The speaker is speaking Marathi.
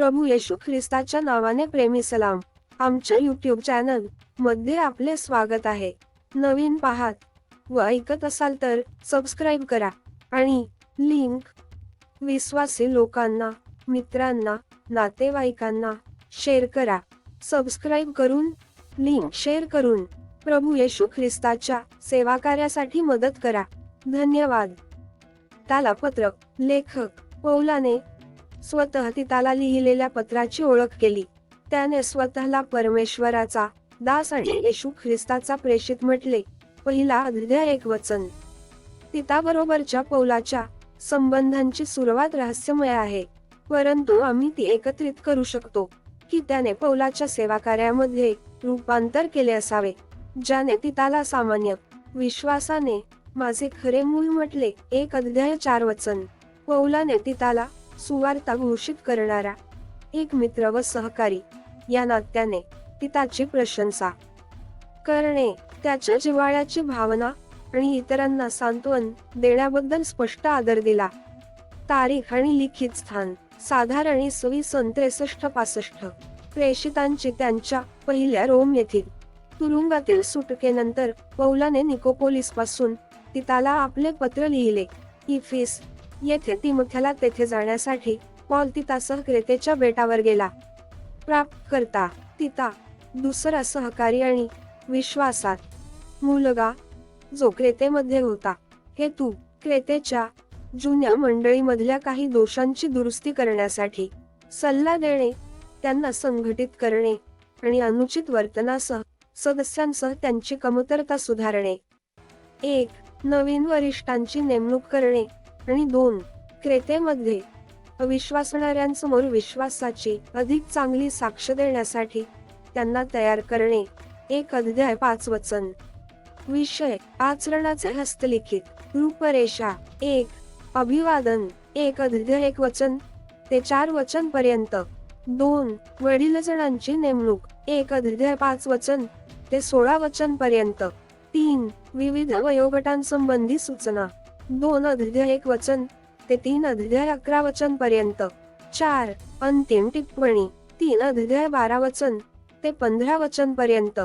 प्रभू येशू ख्रिस्ताच्या नावाने प्रेमी सलाम. आमच्या युट्यूब चॅनलमध्ये आपले स्वागत आहे. नवीन पाहात व ऐकत असाल तर सबस्क्राईब करा आणि लिंक विश्वासी लोकांना मित्रांना नातेवाईकांना शेअर करा. सबस्क्राईब करून लिंक शेअर करून प्रभू येशू ख्रिस्ताच्या सेवा कार्यासाठी मदत करा. धन्यवाद. त्याला पत्रक लेखक पौलाने स्वतः तिताला लिहिलेल्या पत्राची ओळख केली. त्याने स्वतःला परमेश्वराचा दास आणि येशू ख्रिस्ताचा प्रेषित म्हटले. पहिला अध्याय एक वचन. तिताबरोबरच्या पौलाच्या संबंधांची सुरुवात रहस्यमय आहे. परंतु आम्ही ती एकत्रित करू शकतो की त्याने पौलाच्या सेवा कार्यामध्ये रूपांतर केले असावे ज्याने तिताला सामान्य विश्वासाने माझे खरे मूल म्हटले. एक अध्याय चार वचन. पौलाने तिताला सुवार्ता घोषित करणारा एक मित्र व सहकारी या नात्याने तिताची प्रशंसा. करणे त्याच्या जिव्हाळ्याची भावना आणि इतरांना सांत्वन देण्याबद्दल स्पष्ट आदर दिला. तारीख आणि लिखित स्थान साधारण इसवी सन त्रेसष्ट पासष्ट. प्रेषितांची त्यांच्या पहिल्या रोम येथील तुरुंगातील सुटकेनंतर पौलाने निकोपोलिसपासून तिताला आपले पत्र लिहिले. इफिस येथे तिमुख्याला तेथे जाण्यासाठी पॉल तितासह क्रेतेच्या बेटावर गेला. प्राप्त करता तिता दुसरा सहकारी आणि विश्वासात मुलगा जो क्रेतेमध्ये होता. हे तू क्रेतेच्या जुन्या मंडळीमधल्या काही दोषांची दुरुस्ती करण्यासाठी सल्ला देणे त्यांना संघटित करणे आणि अनुचित वर्तनासह सदस्यांसह त्यांची कमतरता सुधारणे. एक नवीन वरिष्ठांची नेमणूक करणे. आणि दोन क्रेतेमध्ये अविश्वासणाऱ्यांसमोर विश्वासाची अधिक चांगली साक्ष देण्यासाठी त्यांना तयार करणे. एक अध्याय पाच वचन. विषय आचरणाचे हस्तलिखित. रूपरेषा एक. अभिवादन. एक अध्याय एक वचन. ते चार वचन पर्यंत. दोन. वडीलजणांची नेमणूक. एक अध्याय पाच वचन. ते सोळा वचन पर्यंत. तीन. विविध वयोगटांसंबंधी सूचना. दोन अध्याय एक वचन ते तीन अध्याय अकरा वचन पर्यंत. चार अंतिम टिप्पणी तीन अध्याय बारा वचन ते पंधरा वचन पर्यंत.